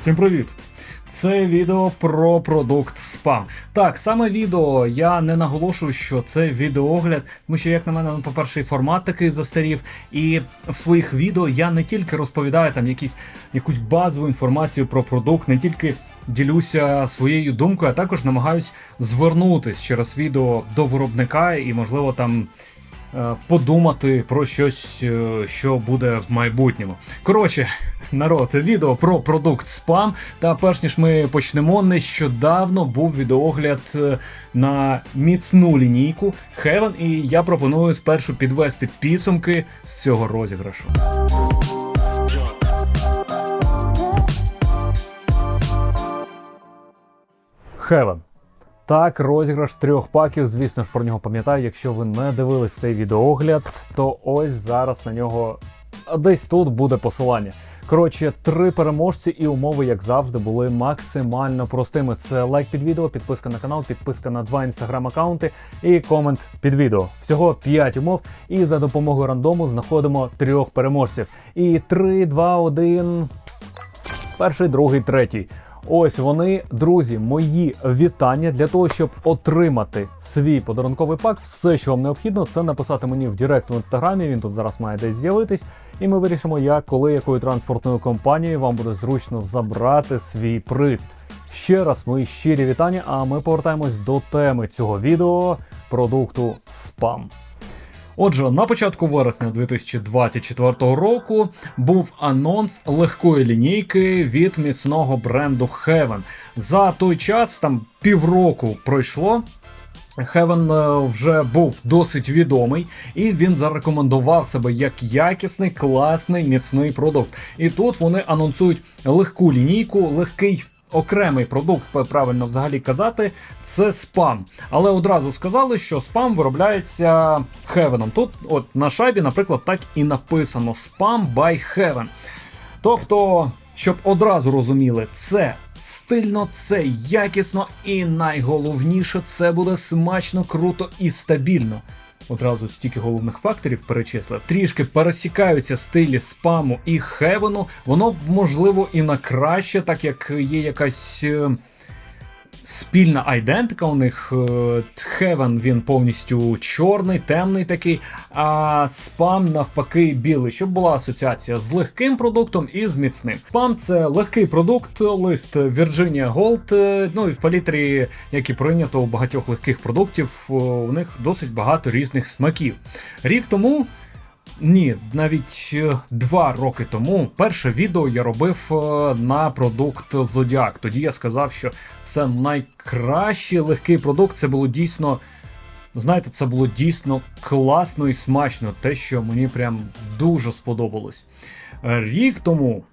Всім привіт! Це відео про продукт спам. Так, саме відео я не наголошую, що це відеоогляд, тому що, як на мене, ну, по-перше, формат такий застарів, і в своїх відео я не тільки розповідаю там якісь, якусь базову інформацію про продукт, не тільки ділюся своєю думкою, а також намагаюсь звернутись через відео до виробника і, можливо, там. Е, Подумати про щось, е, що буде в майбутньому. Коротше, народ, відео про продукт спам. Та перш ніж ми почнемо, нещодавно був відеогляд е, на міцну лінійку Heaven, і я пропоную спершу підвести підсумки з цього розіграшу. Heaven. Так, розіграш трьох паків. Звісно ж, про нього пам'ятаю. Якщо ви не дивились цей відеогляд, то ось зараз на нього десь тут буде посилання. Коротше, три переможці і умови, як завжди, були максимально простими. Це лайк під відео, підписка на канал, підписка на два інстаграм-аккаунти і комент під відео. Всього 5 умов. І за допомогою рандому знаходимо трьох переможців. І 3, 2, 1. Перший, другий, третій. Ось вони, друзі, мої вітання для того, щоб отримати свій подарунковий пак. Все, що вам необхідно, це написати мені в Директ в інстаграмі. Він тут зараз має десь з'явитись. І ми вирішимо, як, коли, якою транспортною компанією вам буде зручно забрати свій приз. Ще раз мої щирі вітання. А ми повертаємось до теми цього відео продукту спам. Отже, на початку вересня 2024 року був анонс легкої лінійки від міцного бренду Heaven. За той час, там півроку пройшло. Е, вже був досить відомий, і він зарекомендував себе як якісний, класний, міцний продукт. І тут вони анонсують легку лінійку, легкий окремий продукт, правильно взагалі казати, це спам. Але одразу сказали, що спам виробляється Heaven. Тут, от на шайбі, наприклад, так і написано Spam by Heaven. Тобто, щоб одразу розуміли, це стильно, це якісно, і найголовніше, це буде смачно, круто і стабільно. Одразу стільки головних факторів перечислив. Трішки пересікаються стилі спаму і хевену. Воно можливо і на краще, так як є якась. Е, Спільна айдентика у них Heaven він повністю чорний, темний такий, а спам навпаки білий, щоб була асоціація з легким продуктом і з міцним. Спам це легкий продукт, лист Virginia Gold. е, Ну і в палітрі, як і прийнято у багатьох легких продуктів, е, у них досить багато різних смаків. Рік тому. Ні, навіть е, два роки тому перше відео я робив е, на продукт Zodiac. Тоді я сказав, що це найкращий легкий продукт. Це було дійсно, знаєте, це було дійсно класно і смачно. Те, що мені прям дуже сподобалось. Е, Рік тому,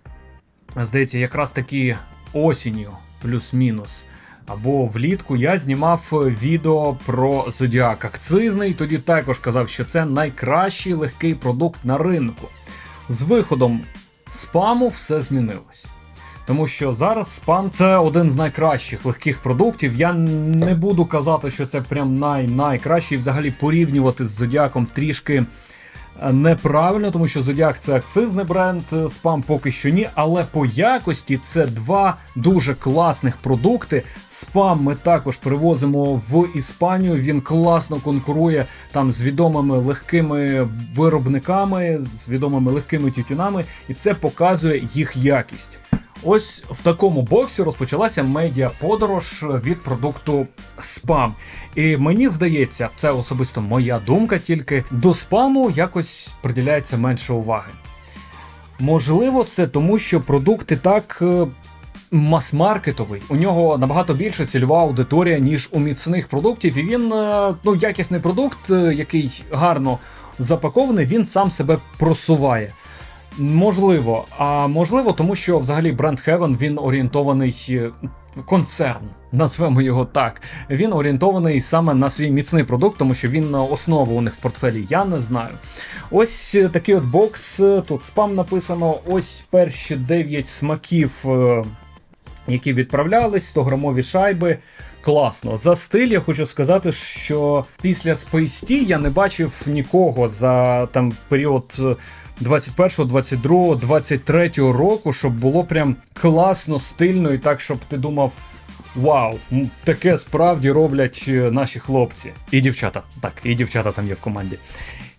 здається, якраз таки осінню, плюс-мінус. Або влітку я знімав відео про Зодіак акцизний. Тоді також казав, що це найкращий легкий продукт на ринку. З виходом спаму все змінилось. Тому що зараз спам це один з найкращих легких продуктів. Я не буду казати, що це прям най-найкращий. Взагалі порівнювати з Зодіаком трішки е, неправильно, тому що Зодіак це акцизний бренд, е, спам поки що ні. Але по якості це два дуже класних продукти. Спам ми також привозимо в Іспанію. Він класно конкурує там з відомими легкими виробниками, з відомими легкими тютюнами, і це показує їх якість. Ось в такому боксі розпочалася медіа-подорож від продукту спам. І мені здається, це особисто моя думка, тільки до спаму якось приділяється менше уваги. Можливо, це тому, що продукт і так е, мас-маркетовий. У нього набагато більше цільова аудиторія, ніж у міцних продуктів. І він, е, ну, якісний продукт, е, який гарно запакований, він сам себе просуває. Можливо, а можливо, тому що взагалі бренд Heaven він орієнтований е, концерн, назвемо його так. Він орієнтований саме на свій міцний продукт, тому що він е, основа у них в портфелі. Я не знаю. Ось такий от бокс. Тут спам написано. Ось перші 9 смаків, які відправлялись, 100-грамові шайби. Класно. За стиль я хочу сказати, що після Tea я не бачив нікого за там період. е, 21, 22, 23 року, щоб було прям класно, стильно і так, щоб ти думав. Вау, таке справді роблять е, наші хлопці. І дівчата. Так, і дівчата там є в команді.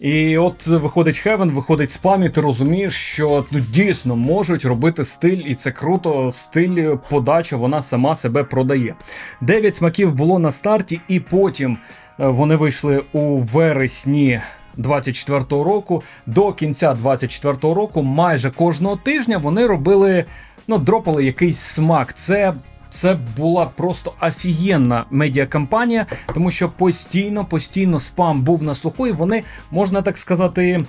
І от виходить Heaven, виходить спам, і ти розумієш, що ну дійсно можуть робити стиль, і це круто. Стиль подача, вона сама себе продає. Дев'ять смаків було на старті, і потім е, вони вийшли у вересні. 24-го року до кінця 24-го року, майже кожного тижня вони робили, ну, дропали якийсь смак. Це це була просто офігенна медіакампанія, тому що постійно, постійно спам був на слуху, і вони, можна так сказати, е,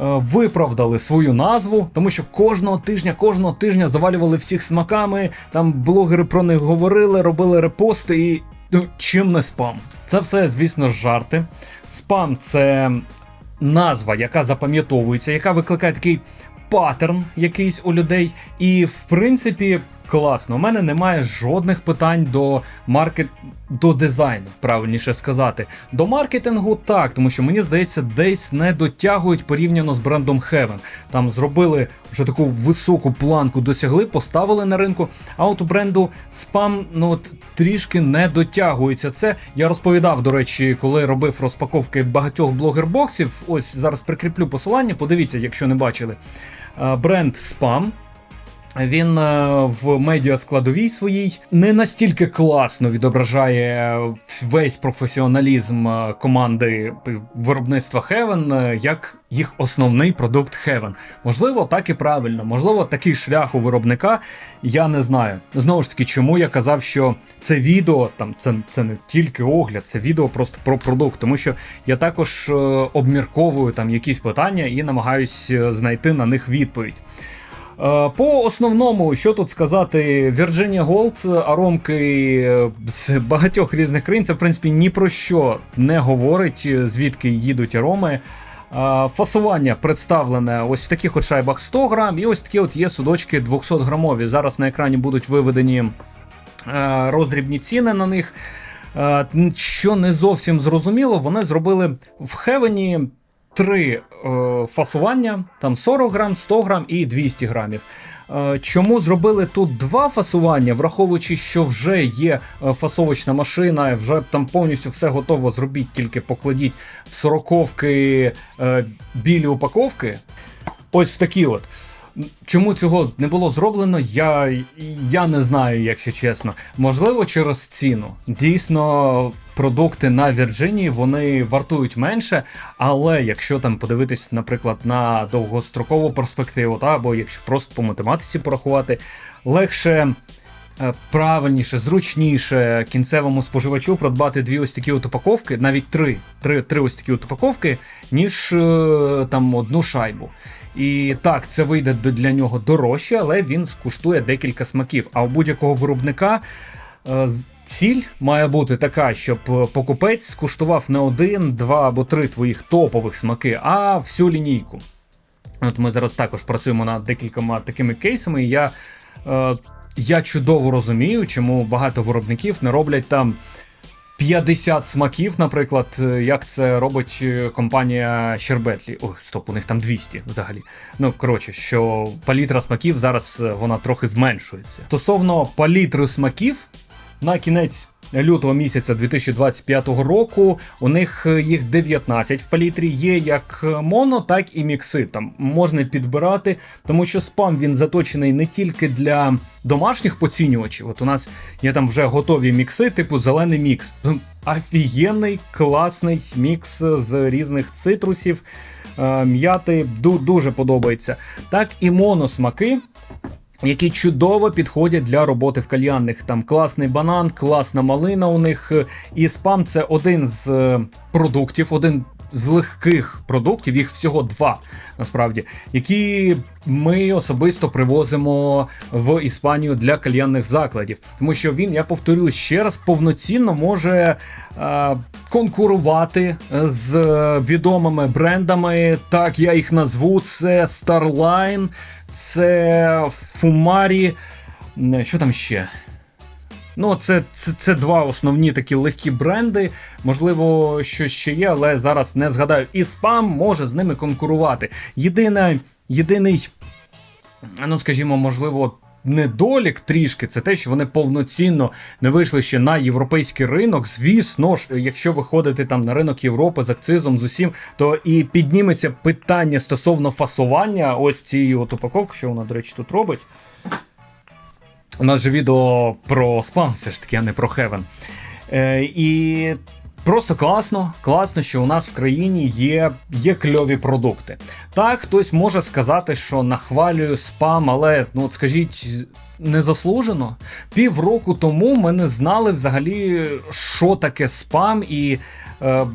виправдали свою назву, тому що кожного тижня, кожного тижня завалювали всіх смаками. Там блогери про них говорили, робили репости і ну, чим не спам. Це все, звісно, жарти. Спам це назва, яка запам'ятовується, яка викликає такий паттерн якийсь у людей. І в принципі, класно. У мене немає жодних питань до маркет до дизайну, правильніше сказати. До маркетингу так, тому що мені здається, десь не дотягують порівняно з брендом Heaven. Там зробили вже таку високу планку, досягли, поставили на ринку. А от у бренду спам ну от трішки не дотягується. Це я розповідав, до речі, коли робив розпаковки багатьох блогер-боксів. Ось зараз прикріплю посилання. Подивіться, якщо не бачили. Е, Бренд спам. Він е, в медіаскладовій своїй не настільки класно відображає весь професіоналізм е, команди виробництва Heaven, е, як їх основний продукт Heaven. Можливо, так і правильно, можливо, такий шлях у виробника. Я не знаю. Знову ж таки, чому я казав, що це відео там це це не тільки огляд, це відео просто про продукт, тому що я також обмірковую там якісь питання і намагаюсь знайти на них відповідь. Е, по основному, що тут сказати, Virginia Gold, аромки з багатьох різних країн, це в принципі ні про що не говорить, звідки їдуть ароми. Е, фасування представлене ось в таких от шайбах 100 грам, і ось такі от є судочки 200 грамові. Зараз на екрані будуть виведені е, роздрібні ціни на них. Що не зовсім зрозуміло, вони зробили в Хевені три е, фасування: там 40 грам, 100 грам і 200 грамів. Е, чому зробили тут два фасування, враховуючи, що вже є е, фасовочна машина, вже там повністю все готово. Зробіть, тільки покладіть в сороковки е, білі упаковки. Ось такі от. Чому цього не було зроблено, я я не знаю, якщо чесно. Можливо, через ціну. Дійсно, продукти на Вірджинії вони вартують менше, але якщо там подивитись, наприклад, на довгострокову перспективу, та або якщо просто по математиці порахувати, легше. Е, правильніше, зручніше кінцевому споживачу придбати дві ось такі от упаковки, навіть три три, три ось такі от упаковки, ніж е, там одну шайбу. І так, це вийде для нього дорожче, але він скуштує декілька смаків. А у будь-якого виробника е, ціль має бути така, щоб покупець скуштував не один, два або три твоїх топових смаки, а всю лінійку. От Ми зараз також працюємо над декількома такими кейсами. і Я е, я чудово розумію, чому багато виробників не роблять там 50 смаків, наприклад, е, як це робить е, компанія Щербетлі. Ой, стоп, у них там 200 взагалі. Ну, коротше, що палітра смаків зараз е, вона трохи зменшується. Стосовно палітри смаків, на кінець лютого місяця 2025 року. У них е, їх 19 в палітрі. Є як моно, так і мікси. Там можна підбирати, тому що спам він заточений не тільки для домашніх поцінювачів. От у нас є там вже готові мікси, типу зелений мікс. Офігенний, класний мікс з різних цитрусів. Е, м'яти дуже подобається. Так і моносмаки які чудово підходять для роботи в кальянних. Там класний банан, класна малина у них. І спам це один з е, продуктів, один з легких продуктів, їх всього два, насправді, які ми особисто привозимо в Іспанію для кальянних закладів. Тому що він, я повторюю ще раз, повноцінно може е, конкурувати з відомими брендами. Так, я їх назву: це Starline, це Фумарі. Що там ще? Ну, це, це, це два основні такі легкі бренди. Можливо, що ще є, але зараз не згадаю. І спам може з ними конкурувати. Єдине, єдиний, ну скажімо, можливо. Недолік трішки це те, що вони повноцінно не вийшли ще на європейський ринок. Звісно ж, якщо виходити там на ринок Європи з акцизом, з усім, то і підніметься питання стосовно фасування ось цієї от упаковки, що вона, до речі, тут робить. У нас же відео про спам, все ж таки, а не про Хевен. Е, і просто класно, класно, що у нас в країні є, є кльові продукти. Так, хтось може сказати, що нахвалюю спам, але ну от скажіть. Незаслужено. Півроку тому ми не знали взагалі, що таке спам, і е,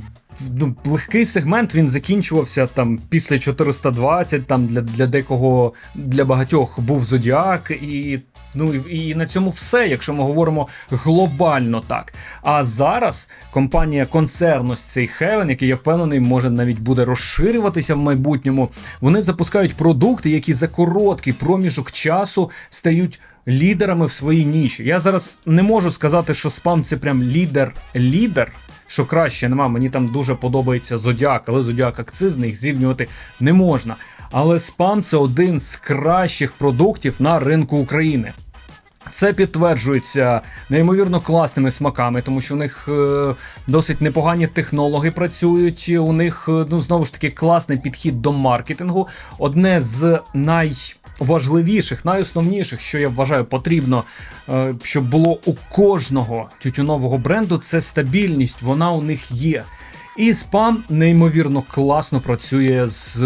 легкий сегмент він закінчувався там після 420, там для для декого, для багатьох був Зодіак, і ну і на цьому все, якщо ми говоримо глобально так. А зараз компанія концерну з цей Heaven, який я впевнений, може навіть буде розширюватися в майбутньому. Вони запускають продукти, які за короткий проміжок часу стають. Лідерами в своїй ніші. Я зараз не можу сказати, що спам це прям лідер-лідер, що краще нема. Мені там дуже подобається Зодіак, але Зодіак акцизний, їх зрівнювати не можна. Але спам це один з кращих продуктів на ринку України. Це підтверджується неймовірно класними смаками, тому що у них е, досить непогані технологи працюють. У них е, ну знову ж таки класний підхід до маркетингу. Одне з найважливіших, найосновніших, що я вважаю, потрібно, е, щоб було у кожного тютюнового бренду, це стабільність. Вона у них є. І спам неймовірно класно працює з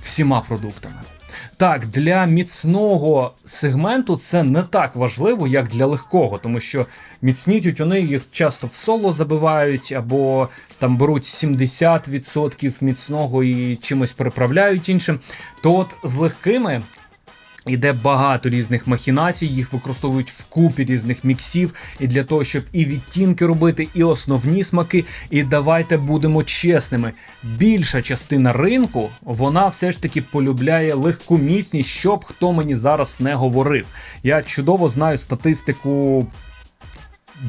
всіма продуктами. Так, для міцного сегменту це не так важливо, як для легкого, тому що міцні тютюни їх часто в соло забивають, або там беруть 70% міцного і чимось приправляють іншим. То от з легкими Іде багато різних махінацій, їх використовують в купі різних міксів, і для того, щоб і відтінки робити, і основні смаки. І давайте будемо чесними. Більша частина ринку вона все ж таки полюбляє легку міцність, щоб хто мені зараз не говорив. Я чудово знаю статистику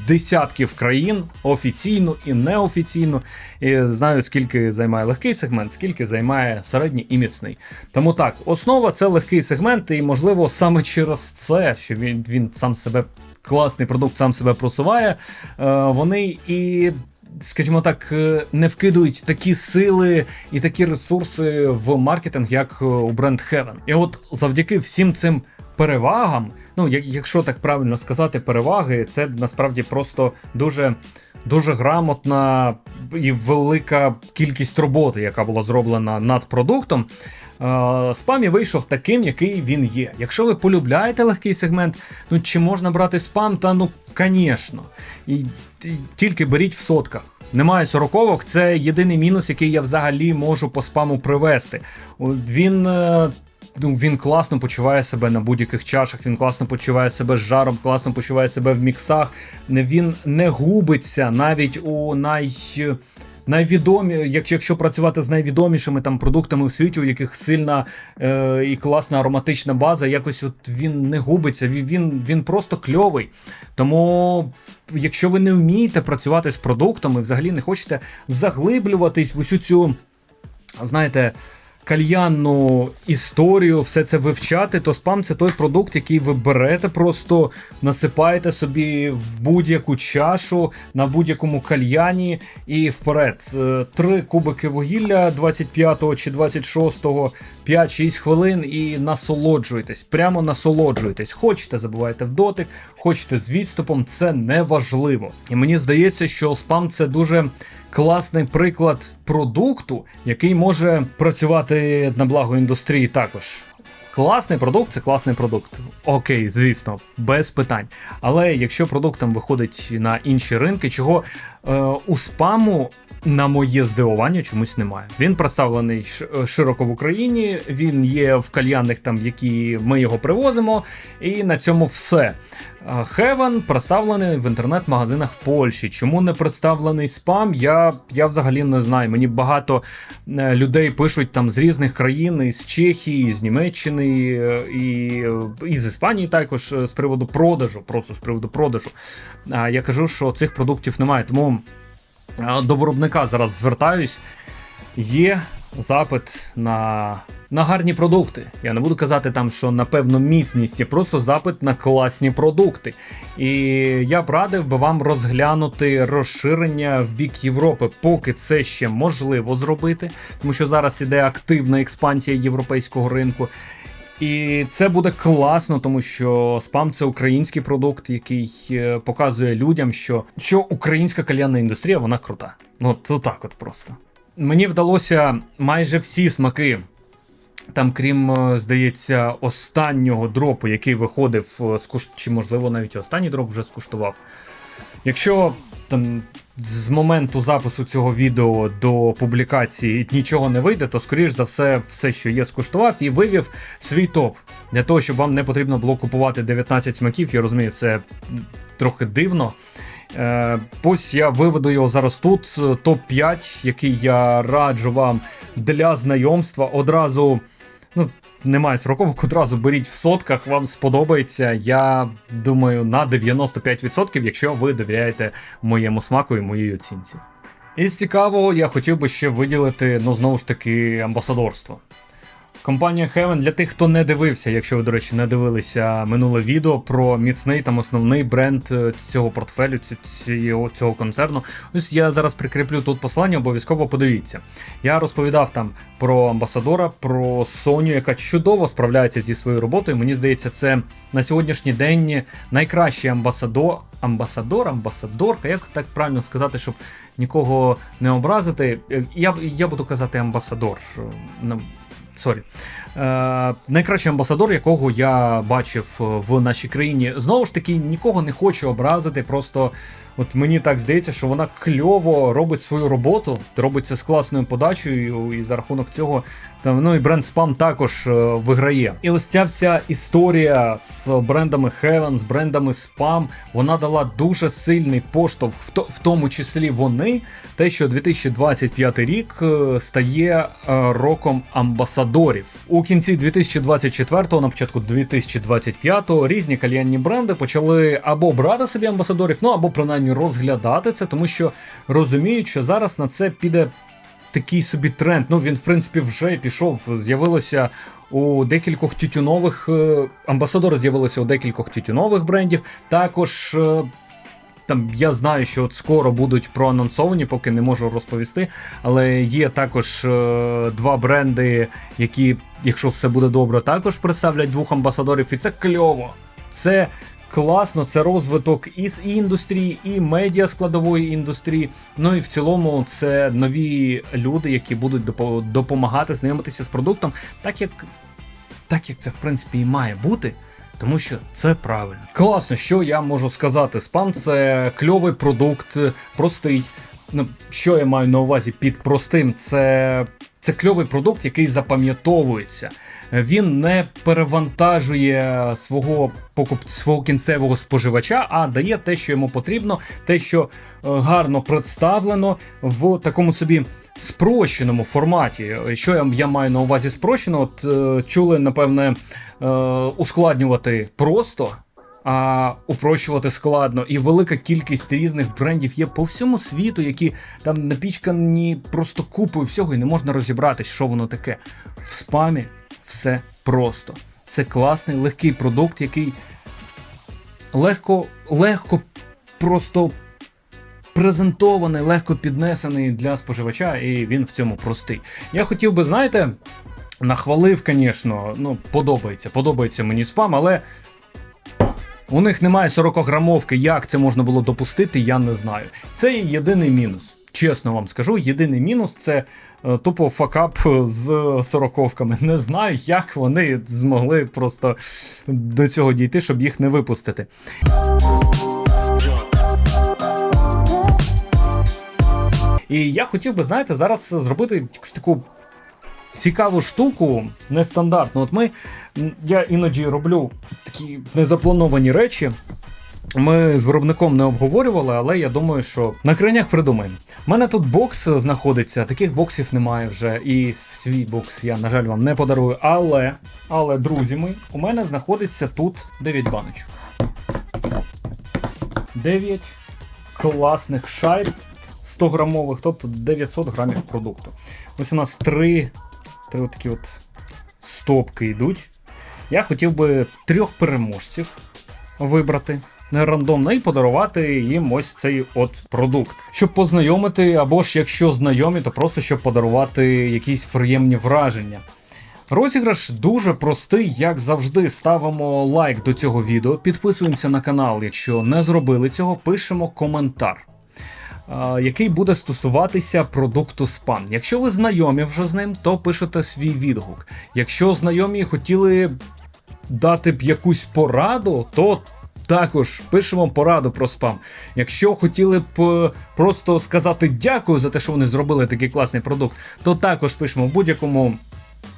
десятків країн офіційно і неофіційно. І знаю, скільки займає легкий сегмент, скільки займає середній і міцний. Тому так, основа це легкий сегмент, і можливо саме через це, що він, він сам себе класний продукт, сам себе просуває. Е, вони і. Скажімо так, е, не вкидують такі сили і такі ресурси в маркетинг, як у бренд Heaven. І от завдяки всім цим перевагам ну, якщо так правильно сказати, переваги, це насправді просто дуже дуже грамотна і велика кількість роботи, яка була зроблена над продуктом. Спамі вийшов таким, який він є. Якщо ви полюбляєте легкий сегмент, ну чи можна брати спам, та ну, звісно. І, і тільки беріть в сотках. Немає сороковок, це єдиний мінус, який я взагалі можу по спаму привести. Він е, ну, він класно почуває себе на будь-яких чашах, він класно почуває себе з жаром, класно почуває себе в міксах. Він не губиться навіть у най. Найвідомі, якщо якщо працювати з найвідомішими там продуктами в світі, у яких сильна е, і класна ароматична база, якось от він не губиться, він він просто кльовий. Тому, якщо ви не вмієте працювати з продуктами, взагалі не хочете заглиблюватись в усю цю, знаєте кальянну історію, все це вивчати, то спам це той продукт, який ви берете, просто насипаєте собі в будь-яку чашу на будь-якому кальяні і вперед. Е, три кубики вугілля 25 чи 26, 5-6 хвилин і насолоджуйтесь. Прямо насолоджуйтесь. Хочете, забувайте в дотик, хочете з відступом, це не важливо. І мені здається, що спам це дуже класний приклад продукту, який може працювати на благо індустрії також. Класний продукт це класний продукт. Окей, звісно, без питань. Але якщо продукт там виходить на інші ринки, чого у спаму, на моє здивування, чомусь немає. Він представлений широко в Україні, він є в кальянних, там, які ми його привозимо, і на цьому все. Heaven представлений в інтернет-магазинах Польщі. Чому не представлений спам? Я, я взагалі не знаю. Мені багато е, людей пишуть там з різних країн, із Чехії, з Німеччини е, і, е, і з Іспанії також е, з приводу продажу. Просто з приводу продажу. Я кажу, що цих продуктів немає. Тому до виробника зараз звертаюсь. Є запит на, на гарні продукти. Я не буду казати там, що напевно міцність, є просто запит на класні продукти. І я б радив би вам розглянути розширення в бік Європи, поки це ще можливо зробити, тому що зараз іде активна експансія європейського ринку. І це буде класно, тому що спам це український продукт, який е, показує людям, що, що українська кальянна індустрія вона крута. Ну, от так от просто. Мені вдалося майже всі смаки. Там, крім, е, здається, останнього дропу, який виходив, е, скуш... чи можливо навіть останній дроп вже скуштував. Якщо там з моменту запису цього відео до публікації нічого не вийде, то скоріш за все, все, що є, скуштував і вивів свій топ. Для того, щоб вам не потрібно було купувати 19 смаків, я розумію, це трохи дивно. Е, ось я виведу його зараз тут. е, Топ-5, який я раджу вам для знайомства. Одразу, ну, немає сроковок, одразу беріть в сотках, вам сподобається. Я думаю, на 95%, якщо ви довіряєте моєму смаку і моїй оцінці. Із цікавого, я хотів би ще виділити, ну, знову ж таки, амбасадорство. Компанія Heaven для тих, хто не дивився, якщо ви, до речі, не дивилися минуле відео про міцний там основний бренд е, цього портфелю, цього, цього концерну. Ось я зараз прикріплю тут посилання, обов'язково подивіться. Я розповідав там про амбасадора, про Соню, яка чудово справляється зі своєю роботою. Мені здається, це на сьогоднішній день найкращий амбасадор, амбасадор, амбасадорка, як так правильно сказати, щоб нікого не образити. Е, Я, я буду казати амбасадор. Сорі. Е, найкращий амбасадор, якого я бачив в нашій країні. Знову ж таки, нікого не хочу образити. Просто от мені так здається, що вона кльово робить свою роботу, робить це з класною подачею, і за рахунок цього там, ну і бренд Spam також е, виграє. І ось ця вся історія з брендами Heaven, з брендами Spam, вона дала дуже сильний поштовх, в, то, в тому числі вони, те, що 2025 рік е, стає е, роком амбасадорів. У кінці 2024-го, на початку 2025-го, різні кальянні бренди почали або брати собі амбасадорів, ну або принаймні розглядати це, тому що розуміють, що зараз на це піде такий собі тренд. Ну він в принципі вже пішов. З'явилося у декількох тютюнових е, амбасадори з'явилися у декількох тютюнових брендів. Також. е, Там я знаю, що от скоро будуть проанонсовані, поки не можу розповісти. Але є також е, два бренди, які, якщо все буде добре, також представлять двох амбасадорів, і це кльово. Це класно, це розвиток і індустрії, і медіа складової індустрії. Ну і в цілому це нові люди, які будуть допомагати знайомитися з продуктом, так як, так як це в принципі і має бути. Тому що це правильно. Класно, що я можу сказати. Спам це кльовий продукт, простий. Ну, що я маю на увазі під простим? Це, це кльовий продукт, який запам'ятовується. Він не перевантажує свого покуп... свого кінцевого споживача, а дає те, що йому потрібно, те, що е, гарно представлено в такому собі спрощеному форматі. Що я, я маю на увазі спрощено? От е, чули, напевне, е, ускладнювати просто. А упрощувати складно, і велика кількість різних брендів є по всьому світу, які там напічкані просто купою всього, і не можна розібрати, що воно таке. В спамі все просто. Це класний, легкий продукт, який легко, легко просто презентований, легко піднесений для споживача, і він в цьому простий. Я хотів би, знаєте, нахвалив, звісно, ну, подобається, подобається мені спам, але. У них немає 40 грамовки. Як це можна було допустити, я не знаю. Це єдиний мінус. Чесно вам скажу, єдиний мінус це тупо факап з сороковками. Не знаю, як вони змогли просто до цього дійти, щоб їх не випустити. І я хотів би, знаєте, зараз зробити якусь таку цікаву штуку, нестандартну. От ми, я іноді роблю такі незаплановані речі. Ми з виробником не обговорювали, але я думаю, що на крайняк придумаємо. У мене тут бокс знаходиться, таких боксів немає вже. І свій бокс я, на жаль, вам не подарую. Але, але, друзі мої, у мене знаходиться тут 9 баночок. 9 класних шайб 100 грамових, тобто 900 грамів продукту. Ось у нас три, три от такі от стопки йдуть. Я хотів би трьох переможців вибрати рандомно і подарувати їм ось цей от продукт. Щоб познайомити, або ж якщо знайомі, то просто щоб подарувати якісь приємні враження. Розіграш дуже простий, як завжди. Ставимо лайк до цього відео, підписуємося на канал, якщо не зробили цього, пишемо коментар. Який буде стосуватися продукту спан. Якщо ви знайомі вже з ним, то пишете свій відгук. Якщо знайомі хотіли дати б якусь пораду, то також пишемо пораду про спам. Якщо хотіли б е, просто сказати дякую за те, що вони зробили такий класний продукт, то також пишемо в будь-якому.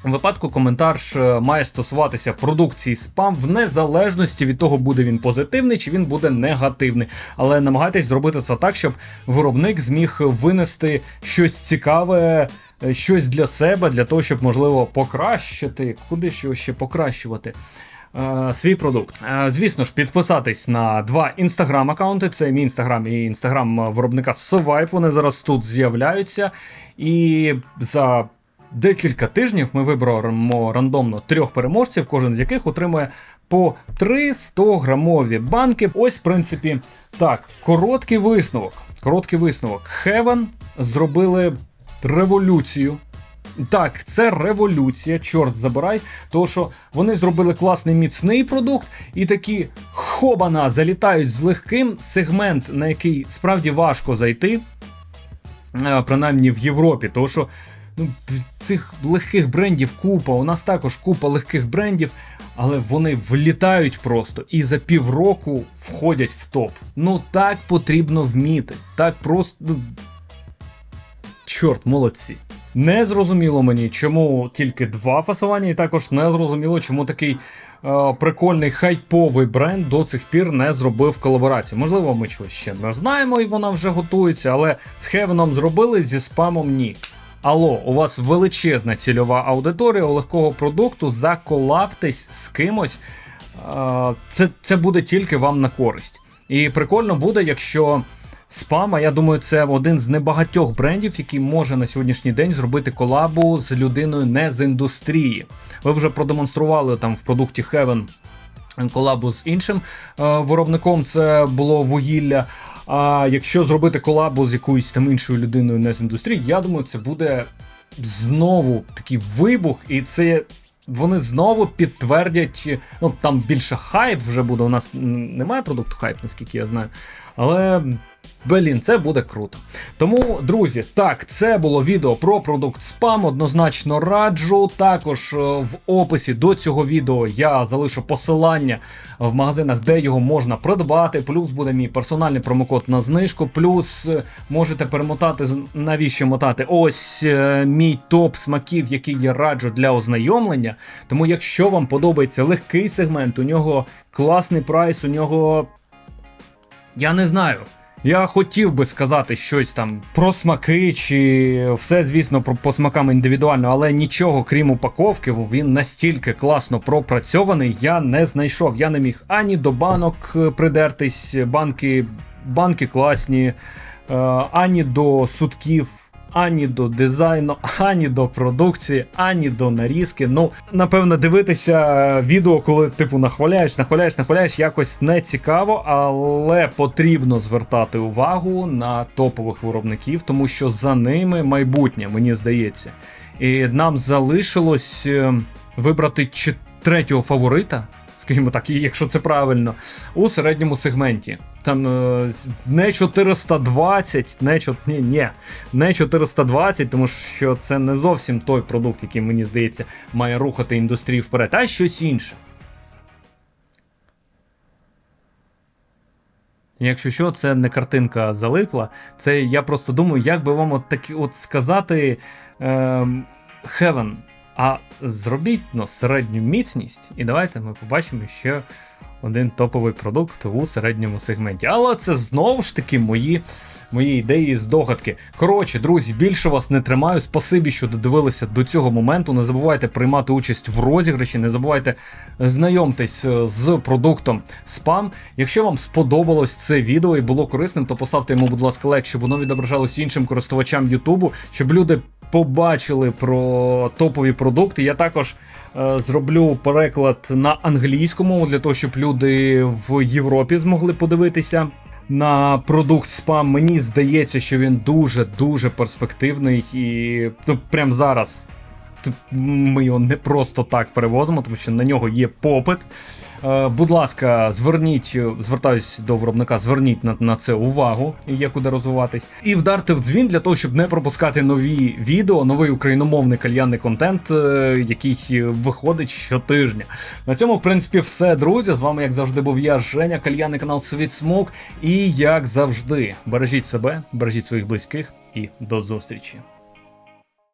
Випадку коментар е, має стосуватися продукції спам в незалежності від того, буде він позитивний чи він буде негативний. Але намагайтесь зробити це так, щоб виробник зміг винести щось цікаве, е, щось для себе, для того, щоб можливо покращити, куди що ще покращувати. Е, Свій продукт. Е, Звісно ж, підписатись на два інстаграм аккаунти. Це мій інстаграм і інстаграм виробника Survive. Вони зараз тут з'являються. І за декілька тижнів ми виберемо рандомно трьох переможців, кожен з яких отримує по 3 100-грамові банки. Ось, в принципі, так, короткий висновок. Короткий висновок. Heaven зробили революцію. Так, це революція, чорт забирай, тому що вони зробили класний міцний продукт, і такі хобана залітають з легким сегмент, на який справді важко зайти, е, принаймні в Європі, тому що ну, цих легких брендів купа. У нас також купа легких брендів, але вони влітають просто і за півроку входять в топ. Ну так потрібно вміти. Так просто. ну, Чорт, молодці. Не зрозуміло мені, чому тільки два фасування, і також не зрозуміло, чому такий е, прикольний хайповий бренд до цих пір не зробив колаборацію. Можливо, ми чогось ще не знаємо, і вона вже готується, але з Хевеном зробили, зі спамом ні. Алло, у вас величезна цільова аудиторія у легкого продукту, заколаптесь з кимось. Е, Це, це буде тільки вам на користь. І прикольно буде, якщо Спама, я думаю, це один з небагатьох брендів, який може на сьогоднішній день зробити колабу з людиною не з індустрії. Ви вже продемонстрували там в продукті Heaven колабу з іншим е, виробником, це було вугілля. А якщо зробити колабу з якоюсь там іншою людиною не з індустрії, я думаю, це буде знову такий вибух, і це. Вони знову підтвердять, ну там більше хайп вже буде. У нас немає продукту хайп, наскільки я знаю. Але Блін, це буде круто. Тому, друзі, так, це було відео про продукт спам. Однозначно раджу. Також е, в описі до цього відео я залишу посилання в магазинах, де його можна придбати. Плюс буде мій персональний промокод на знижку. Плюс е, можете перемотати навіщо мотати. Ось е, мій топ смаків, який я раджу для ознайомлення. Тому, якщо вам подобається легкий сегмент, у нього класний прайс, у нього я не знаю. Я хотів би сказати щось там про смаки, чи все, звісно, про по смакам індивідуально, але нічого, крім упаковки, він настільки класно пропрацьований, я не знайшов. Я не міг ані до банок е, придертись, банки, банки класні, е, ані до сутків. Ані до дизайну, ані до продукції, ані до нарізки. Ну, напевно, дивитися відео, коли типу нахваляєш, нахваляєш, нахваляєш, якось не цікаво, але потрібно звертати увагу на топових виробників, тому що за ними майбутнє, мені здається. І нам залишилось е, вибрати чи- третього фаворита, скажімо так, якщо це правильно, у середньому сегменті. Там е, не 420, не, ні, ні, не 420, тому що це не зовсім той продукт, який, мені здається, має рухати індустрію вперед, а щось інше. Якщо що, це не картинка залипла, це я просто думаю, як би вам от такі от сказати ем, Heaven, а зробіть ну, середню міцність, і давайте ми побачимо ще один топовий продукт у середньому сегменті. Але це знову ж таки мої. Мої ідеї здогадки. Коротше, друзі, більше вас не тримаю. Спасибі, що додивилися до цього моменту. Не забувайте приймати участь в розіграші, не забувайте знайомтесь е, з продуктом спам. Якщо вам сподобалось це відео і було корисним, то поставте йому, будь ласка, лайк, щоб воно відображалось іншим користувачам Ютубу, щоб люди побачили про топові продукти. Я також е, зроблю переклад на англійську мову для того, щоб люди в Європі змогли подивитися. На продукт спам мені здається, що він дуже дуже перспективний і ну прям зараз ми його не просто так перевозимо, тому що на нього є попит. Е, будь ласка, зверніть, звертаюсь до виробника, зверніть на, на це увагу, є куди розвиватись. І вдарте в дзвін для того, щоб не пропускати нові відео, новий україномовний кальянний контент, е, який виходить щотижня. На цьому, в принципі, все, друзі. З вами, як завжди, був я, Женя, кальянний канал Світ Смок. І як завжди, бережіть себе, бережіть своїх близьких і до зустрічі.